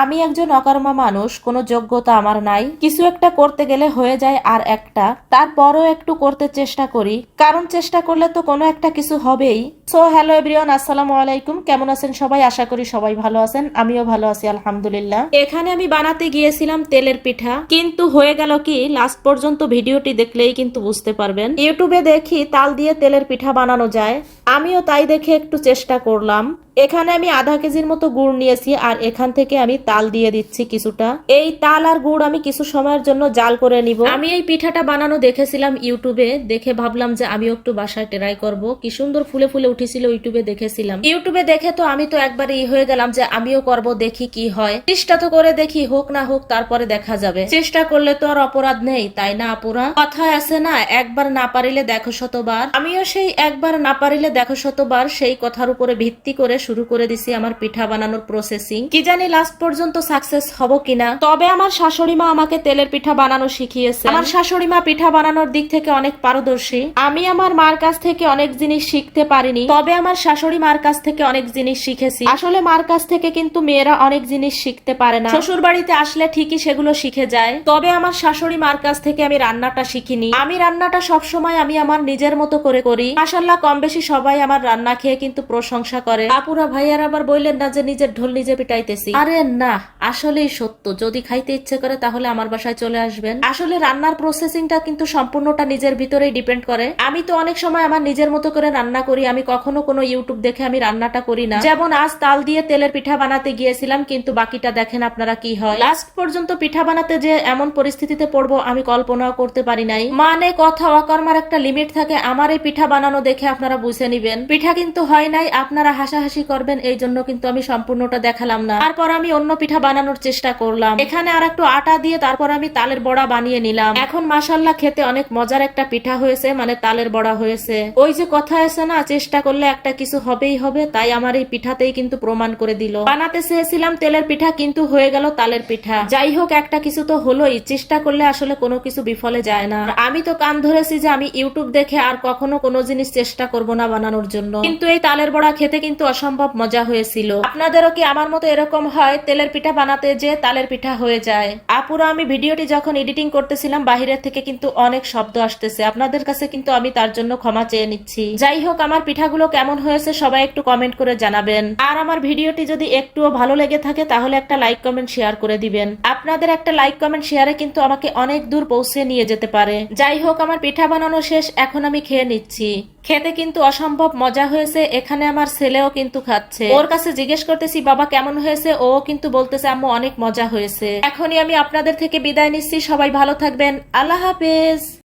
আমি একজন অকর্মা মানুষ, কোনো যোগ্যতা আমার নাই। কিছু একটা করতে গেলে হয়ে যায় আর একটা। তারপরও একটু করতে চেষ্টা করি। কারণ চেষ্টা করলে তো কোনো একটা কিছু হবেই। সো হ্যালো এভরিওয়ান আসসালামু আলাইকুম। কেমন আছেন সবাই? আশা করি সবাই ভালো আছেন। আমিও ভালো আছি, আলহামদুলিল্লাহ। এখানে আমি বানাতে গিয়েছিলাম তেলের পিঠা। কিন্তু হয়ে গেল কি, লাস্ট পর্যন্ত ভিডিওটি দেখলেই কিন্তু বুঝতে পারবেন। ইউটিউবে দেখি তাল দিয়ে তেলের পিঠা বানানো যায়। আমিও তাই দেখে একটু চেষ্টা করলাম। এখানে আমি আধা কেজির মতো গুড় নিয়েছি আর এখান থেকে আমি তাল দিয়ে দিচ্ছি কিছুটা। এই তাল আর গুড় আমি কিছু সময়ের জন্য জাল করে নিব। আমি এই পিঠাটা বানানো দেখেছিলাম ইউটিউবে। দেখে ভাবলাম যে আমিও একটু বাসায় ট্রাই করব। কি সুন্দর ফুলে ফুলে উঠেছিল ইউটিউবে দেখেছিলাম। ইউটিউবে দেখে তো আমি তো একবারে ই হয়ে গেলাম যে আমিও করব, দেখি কি হয়। চেষ্টা তো করে দেখি, হোক না হোক, তারপরে দেখা যাবে। চেষ্টা করলে তো আর অপরাধ নেই, তাই না, আপুরা? কথায় আছে না, একবার না পারিলে দেখো শতবার। আমিও সেই একবার না পারিলে দেখো শতবার সেই কথার উপরে ভিত্তি করে শুরু করে দিছি আমার পিঠা বানানোর প্রসেসিং কি জানি লাস্ট পর্যন্ত সাকসেস হব কিনা। তবে আমার শাশুড়ি মা আমাকে তেলের পিঠা বানানো শিখিয়েছে। আমার শাশুড়ি মা পিঠা বানানোর দিক থেকে অনেক পারদর্শী। আমি আমার মার কাছ থেকে অনেক জিনিস শিখতে পারিনি। তবে আমার শাশুড়ি মার কাছ থেকে অনেক জিনিস শিখেছি। আসলে মার কাছ থেকে কিন্তু মেয়েরা অনেক জিনিস শিখতে পারে না। শ্বশুর বাড়িতে আসলে ঠিকই সেগুলো শিখে যায়। তবে আমার শাশুড়ি মার কাছ থেকে আমি রান্নাটা শিখিনি। আমি রান্নাটা সবসময় আমি আমার নিজের মতো করে করি। মাসাল্লাহ কম বেশি সবাই আমার রান্না খেয়ে কিন্তু প্রশংসা করে। আপুরা ভাইয়ার আবার বললেন না যে নিজের ঢোল নিজে পিটাইতেছি। আরে না, আসলেই সত্য। যদি খাইতে ইচ্ছে করে তাহলে আমার বাসায় চলে আসবেন। আসলে রান্নার প্রসেসিংটা কিন্তু সম্পূর্ণটা নিজের ভিতরেই ডিপেন্ড করে। আমি তো অনেক সময় আমার নিজের মতো করে রান্না করি, আমি কখনো কোনো ইউটিউব দেখে আমি রান্নাটা করি না। যেমন আজ তাল দিয়ে তেলের পিঠা বানাতে গিয়েছিলাম, কিন্তু বাকিটা দেখেন আপনারা কি হয়। লাস্ট পর্যন্ত পিঠা বানাতে যে এমন পরিস্থিতিতে পড়ব, আমি কল্পনাও করতে পারি নাই। মানে কথা অকর্মার একটা লিমিট থাকে, আমার এই পিঠা বানানো দেখে আপনারা বুঝে নিবেন। পিঠা কিন্তু হয় নাই, আপনারা হাসাহাসি করবেন, এই জন্য কিন্তু আমি সম্পূর্ণটা দেখালাম না। তারপর আমি অন্য পিঠা বানানোর চেষ্টা করলাম। এখানে আর একটু আটা দিয়ে তারপর আমি তালের বড়া বানিয়ে নিলাম। এখন মাসাল্লাহ খেতে অনেক মজার একটা পিঠা হয়েছে মানে তালের বড়া হয়েছে। ওই যে কথা আছে না, চেষ্টা করলে একটা কিছু হবেই হবে, তাই আমার এই পিঠাতেই কিন্তু প্রমাণ করে দিল। বানাতে চেয়েছিলাম তেলের পিঠা, কিন্তু হয়ে গেল তালের পিঠা। যাই হোক, একটা কিছু তো হলোই, চেষ্টা করলে আসলে কোনো কিছু বিফলে যায় না। আমি তো কান ধরেছি যে আমি ইউটিউব দেখে আর কখনো কোনো জিনিস চেষ্টা করব না বানানোর জন্য। কিন্তু এই তালের বড়া খেতে কিন্তু অসম্ভব মজা হয়েছিল। আপনাদেরও কি আমার মতো এরকম হয় তেলের পিঠা বানাতে যে তালের পিঠা হয়ে যায়? আপুরা আমি ভিডিওটি যখন এডিটিং করতেছিলাম বাহিরের থেকে কিন্তু অনেক শব্দ আসতেছে। আপনাদের কাছে কিন্তু আমি তার জন্য ক্ষমা চেয়ে নিচ্ছি। যাই হোক আমার পিঠাগুলো কেমন হয়েছে সবাই একটু কমেন্ট করে জানাবেন। আর আমার ভিডিওটি যদি একটুও ভালো লেগে থাকে তাহলে একটা লাইক কমেন্ট শেয়ার করে দিবেন। আপনাদের একটা লাইক কমেন্ট শেয়ারে কিন্তু আমাকে অনেক দূর পৌঁছে নিয়ে যেতে পারে। যাই হোক আমার পিঠা বানানো শেষ এখন আমি খেয়ে নিচ্ছি। খেতে কিন্তু অসম্ভব মজা হয়েছে, এখানে আমার ছেলেও কিন্তু খাচ্ছে। ওর কাছে জিজ্ঞেস করতেছি, বাবা, কেমন হয়েছে? ও কিন্তু বলতেছে, আম্মু, অনেক মজা হয়েছে। এখনই আমি আপনাদের থেকে বিদায় নিচ্ছি, সবাই ভালো থাকবেন। আল্লাহ হাফেজ।